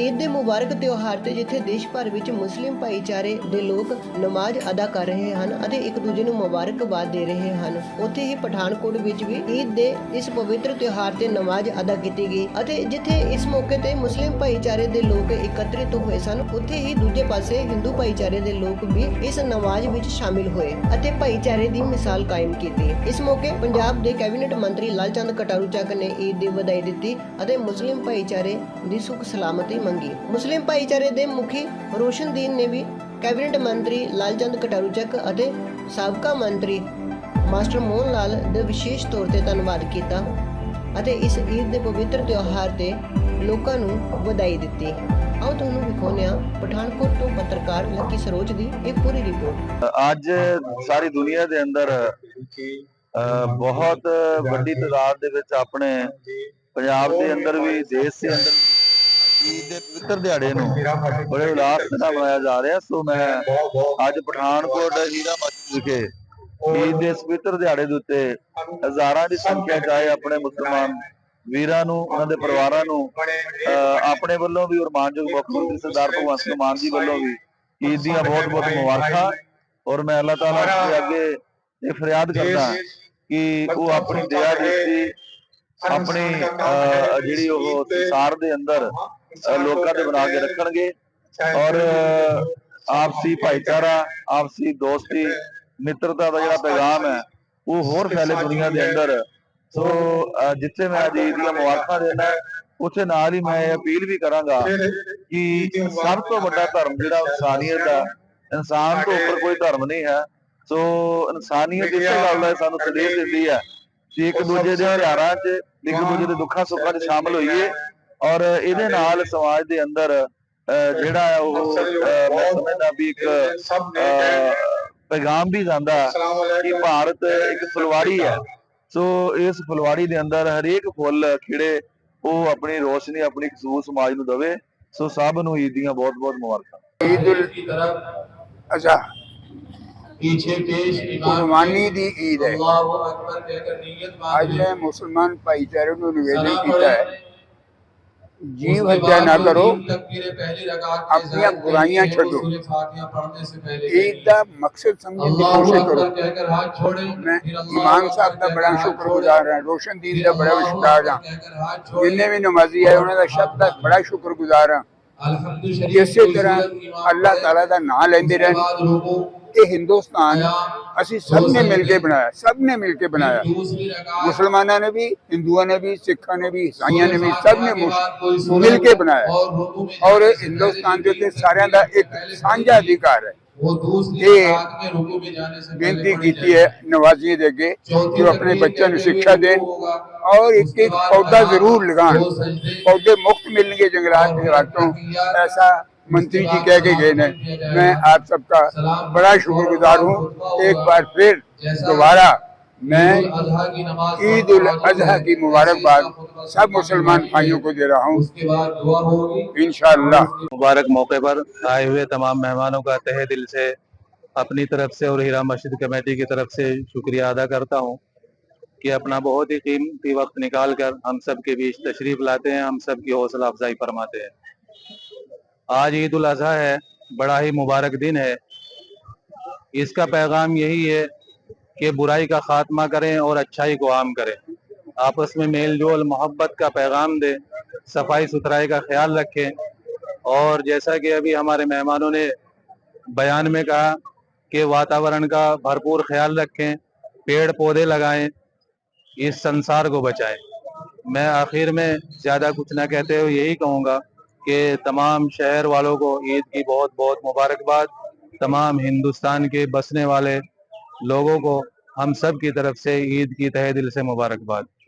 ਈਦ ਦੇ ਮੁਬਾਰਕ ਤਿਉਹਾਰ ਤੇ ਜਿੱਥੇ ਦੇਸ਼ ਭਰ ਵਿੱਚ ਮੁਸਲਿਮ ਭਾਈਚਾਰੇ ਦੇ ਲੋਕ ਨਮਾਜ਼ ਅਦਾ ਕਰ ਰਹੇ ਹਨ ਅਤੇ ਇੱਕ ਦੂਜੇ ਨੂੰ ਮੁਬਾਰਕਬਾਦ ਦੇ ਰਹੇ ਹਨ। ਉੱਥੇ ਹੀ ਪਠਾਨਕੋਟ ਵਿੱਚ ਵੀ ਈਦ ਦੇ ਇਸ ਪਵਿੱਤਰ ਤਿਉਹਾਰ ਤੇ ਨਮਾਜ਼ ਅਦਾ ਕੀਤੀ ਗਈ ਅਤੇ ਜਿੱਥੇ ਇਸ ਮੌਕੇ ਤੇ ਮੁਸਲਿਮ ਭਾਈਚਾਰੇ ਦੇ ਲੋਕ ਇਕੱਤਰਿਤ ਹੋਏ ਸਨ, ਉੱਥੇ ਹੀ ਦੂਜੇ ਪਾਸੇ ਹਿੰਦੂ ਭਾਈਚਾਰੇ ਦੇ ਲੋਕ ਵੀ ਇਸ ਨਮਾਜ਼ ਵਿੱਚ ਸ਼ਾਮਿਲ ਹੋਏ ਅਤੇ ਭਾਈਚਾਰੇ ਦੀ ਮਿਸਾਲ ਕਾਇਮ ਕੀਤੀ। ਇਸ ਮੌਕੇ ਪੰਜਾਬ ਦੇ ਕੈਬਨਿਟ ਮੰਤਰੀ ਲਾਲਚੰਦ ਕਟਾਰੂ ਚੱਕ ਨੇ ਈਦ ਦੀ ਵਧਾਈ ਦਿੱਤੀ ਅਤੇ ਮੁਸਲਿਮ ਭਾਈਚਾਰੇ ਦੀ ਸੁਖ ਸਲਾਮਤੀ ਮੰਗੀ। ਮੁਸਲਿਮ ਭਾਈਚਾਰੇ ਦੇ ਮੁਖੀ ਰੋਸ਼ਨਦੀਨ ਨੇ ਵੀ ਕੈਬਨਿਟ ਮੰਤਰੀ ਲਾਲਚੰਦ ਕਟਾਰੂ ਅਤੇ ਸਾਬਕਾ ਮੰਤਰੀ ਮਾਸਟਰ ਮੋਹਨ ਲਾਲ ਦਾ ਵਿਸ਼ੇਸ਼ ਤੌਰ ਤੇ ਧੰਨਵਾਦ ਕੀਤਾ ਅਤੇ ਇਸ ਈਦ ਦੇ ਪਵਿੱਤਰ ਤਿਉਹਾਰ ਤੇ ਲੋਕਾਂ ਨੂੰ ਵਧਾਈ ਦਿੱਤੀ। ਆਓ ਤੁਹਾਨੂੰ ਵਿਖਾਉਂਦੇ ਹਾਂ ਪਠਾਨਕੋਟ ਤੋਂ ਪੱਤਰਕਾਰ ਲੱਕੀ ਸਰੋਜ ਦੀ ਇਹ ਪੂਰੀ ਰਿਪੋਰਟ। ਅੱਜ ਸਾਰੀ ਦੁਨੀਆ ਦੇ ਅੰਦਰ ਬਹੁਤ ਵੱਡੀ ਤਾਦਾਦ ਦੇ ਵਿੱਚ ਆਪਣੇ ਪੰਜਾਬ ਦੇ ਅੰਦਰ ਵੀ, ਦੇਸ਼ ਦੇ ਅੰਦਰ ਈਦ ਦੇ ਪਵਿੱਤਰ ਦਿਹਾੜੇ ਨੂੰ ਬੜੇ ਉਲਾਸ ਨਾਲ ਮਨਾਇਆ ਜਾ ਰਿਹਾ ਸੋ ਮੈਂ ਅੱਜ ਪਠਾਨਕੋਟ ਹੀਰਾ ਮਸਜਿਦ ਵਿਖੇ ਈਦ ਦੇ ਪਵਿੱਤਰ ਦਿਹਾੜੇ ਦੇ ਉੱਤੇ ਹਜ਼ਾਰਾਂ ਦੀ ਸੰਖਿਆ ਚ ਆਏ ਆਪਣੇ ਮੁਸਲਮਾਨ ਵੀਰਾਂ ਨੂੰ ਉਹਨਾਂ ਦੇ ਪਰਿਵਾਰਾਂ ਨੂੰ ਆਪਣੇ ਵੱਲੋਂ ਵੀ ਔਰ ਮਾਨਯੋਗ ਮੁੱਖ ਮੰਤਰੀ ਸਰਦਾਰ ਭਗਵੰਤ ਸਿੰਘ ਮਾਨ ਜੀ ਵੱਲੋਂ ਵੀ ਈਦ ਦੀਆਂ ਬਹੁਤ ਬਹੁਤ ਮੁਬਾਰਕਾਂ ਔਰ ਮੈਂ ਅੱਲਾਹ ਤਾਲਾ ਦੇ ਅੱਗੇ ਇਹ ਫਰਿਆਦ ਕਰਦਾ ਕਿ ਉਹ ਆਪਣੀ ਦਇਆ ਦ੍ਰਿਸ਼ਟੀ ਆਪਣੀ ਜਿਹੜੀ ਉਹ ਸੰਸਾਰ ਦੇ ਅੰਦਰ ਲੋਕਾਂ ਦੇ ਬਣਾ ਕੇ ਰੱਖਣਗੇ। ਔਰ ਆਪਸੀ ਭਾਈਚਾਰਾ, ਆਪਸੀ ਦੋਸਤੀ, ਮਿੱਤਰਤਾ ਦਾ ਜਿਹੜਾ ਪੈਗਾਮ ਹੈ, ਉਹ ਹੋਰ ਫੈਲੇ ਦੁਨੀਆ ਦੇ ਅੰਦਰ। ਸੋ ਜਿੱਥੇ ਮੈਂ ਅੱਜ ਦੀਆਂ ਮੁਬਾਰਕਾਂ ਦੇਣਾ, ਉੱਥੇ ਨਾਲ ਹੀ ਮੈਂ ਅਪੀਲ ਵੀ ਕਰਾਂਗਾ ਕਿ ਸਭ ਤੋਂ ਵੱਡਾ ਧਰਮ ਜਿਹੜਾ ਇਨਸਾਨੀਅਤ ਦਾ, ਇਨਸਾਨ ਤੋਂ ਉੱਪਰ ਕੋਈ ਧਰਮ ਨਹੀਂ ਹੈ। ਸੋ, ਇਨਸਾਨੀਅਤ ਇਸੇ ਗੱਲ ਦਾ ਸਾਨੂੰ ਸੰਦੇਸ਼ ਦਿੰਦੀ ਹੈ ਕਿ ਇੱਕ ਦੂਜੇ ਦੇ ਹਜ਼ਾਰਾਂ 'ਚ, ਇੱਕ ਦੂਜੇ ਦੇ ਦੁੱਖਾਂ ਸੁੱਖਾਂ 'ਚ ਸ਼ਾਮਲ ਹੋਈਏ। ਔਰ ਇਹਦੇ ਨਾਲ ਸਮਾਜ ਦੇ ਅੰਦਰ ਅਹ, ਜਿਹੜਾ ਹੈ ਉਹ ਅਹ, ਮੈਂ ਸਮਝਦਾ ਵੀ ਇੱਕ ਅਹ, ਪੈਗਾਮ ਵੀ ਜਾਂਦਾ ਕਿ ਭਾਰਤ ਇੱਕ ਫੁਲਵਾੜੀ ਹੈ ਸੋ ਇਸ ਫੁਲਵਾੜੀ ਦੇ ਅੰਦਰ ਹਰੇਕ ਫੁੱਲ ਖਿੜੇ ਉਹ ਆਪਣੀ ਰੋਸ਼ਨੀ ਆਪਣੀ ਖੁਸ਼ਬੂ ਸਮਾਜ ਨੂੰ ਦਵੇ ਸੋ ਸਭ ਨੂੰ ਈਦ ਦੀਆਂ ਬਹੁਤ ਬਹੁਤ ਮੁਬਾਰਕਾਂ ईद उल की तरफ अजहा पीछे पेश इमाम कुर्बानी दी ईद है अल्लाहु अकबर कहकर नीयत ਅੱਜ बांध ਮੈਂ ਮੁਸਲਮਾਨ जीव हत्या ना करो अपनी बुराइयां छोड़ो ईद का मकसद समझने की कोशिश करो मैं ईमान साहब का बड़ा शुक्रगुजार हाँ रोशन दीन का बड़ा शुक्र हाँ जिन्हें भी नमाजी है उन्होंने शब्द का बड़ा शुक्रगुजार हाँ इस तरह अल्लाह तला का ना लेंदे रहन ਇਹ ਹਿੰਦੁਸਤਾਨ ਅਸੀਂ ਸਭ ਨੇ ਮਿਲ ਕੇ ਬਣਾਇਆ, ਸਭ ਨੇ ਮਿਲ ਕੇ ਬਣਾਇਆ। ਮੁਸਲਮਾਨਾਂ ਨੇ ਵੀ, ਹਿੰਦੂਆਂ ਨੇ ਵੀ, ਸਿੱਖਾਂ ਨੇ ਵੀ, ਈਸਾਈਆਂ ਨੇ ਵੀ, ਸਭ ਨੇ ਮਿਲ ਕੇ ਬਣਾਇਆ। ਔਰ ਹਿੰਦੁਸਤਾਨ ਦੇ ਉੱਤੇ ਸਾਰਿਆਂ ਦਾ ਇੱਕ ਸਾਂਝਾ ਅਧਿਕਾਰ ਹੈ। ਇਹ ਬੇਨਤੀ ਕੀਤੀ ਹੈ ਨਵਾਜ਼ੀ ਦੇ ਅੱਗੇ ਕਿ ਆਪਣੇ ਬੱਚਿਆਂ ਨੂੰ ਸਿੱਖਿਆ ਦੇਣ ਔਰ ਇੱਕ ਇੱਕ ਪੌਦਾ ਜ਼ਰੂਰ ਲਗਾਉਣ। ਪੌਦੇ ਮੁਫਤ ਮਿਲਣਗੇ ਜੰਗਲਾਤ ਵਿਭਾਗ ਤੋਂ। ऐसा मंत्री जी कह के गए हैं। मैं आप सबका बड़ा शुक्रगुजार हूँ। एक बार फिर दोबारा मैं ईद उल अजहा की मुबारकबाद सब मुसलमान भाइयों को दे रहा हूँ। होगी इंशाअल्लाह। मुबारक मौके पर आए हुए तमाम मेहमानों का तहे दिल से अपनी तरफ़ से और हीरा मस्जिद कमेटी की तरफ़ से शुक्रिया अदा करता हूँ कि अपना बहुत ही कीमती वक्त निकाल कर हम सब के बीच तशरीफ़ लाते हैं, हम सब की हौसला अफजाई फरमाते हैं। आज ईद उल अजहा है, बड़ा ही मुबारक दिन है। इसका पैगाम यही है कि बुराई का खात्मा करें और अच्छाई को आम करें। आपस में मेल जोल, मोहब्बत का पैगाम दें, सफ़ाई सुथराई का ख्याल रखें। और जैसा कि अभी हमारे मेहमानों ने बयान में कहा कि वातावरण का भरपूर ख्याल रखें पेड़ पौधे लगाएँ, इस संसार को बचाएँ। मैं आखिर में ज़्यादा कुछ ना कहते हुए यही कहूँगा कि तमाम शहर वालों को ईद की बहुत बहुत मुबारकबाद। तमाम हिंदुस्तान के बसने वाले लोगों को हम सब की तरफ़ से ईद की तहे दिल से मुबारकबाद।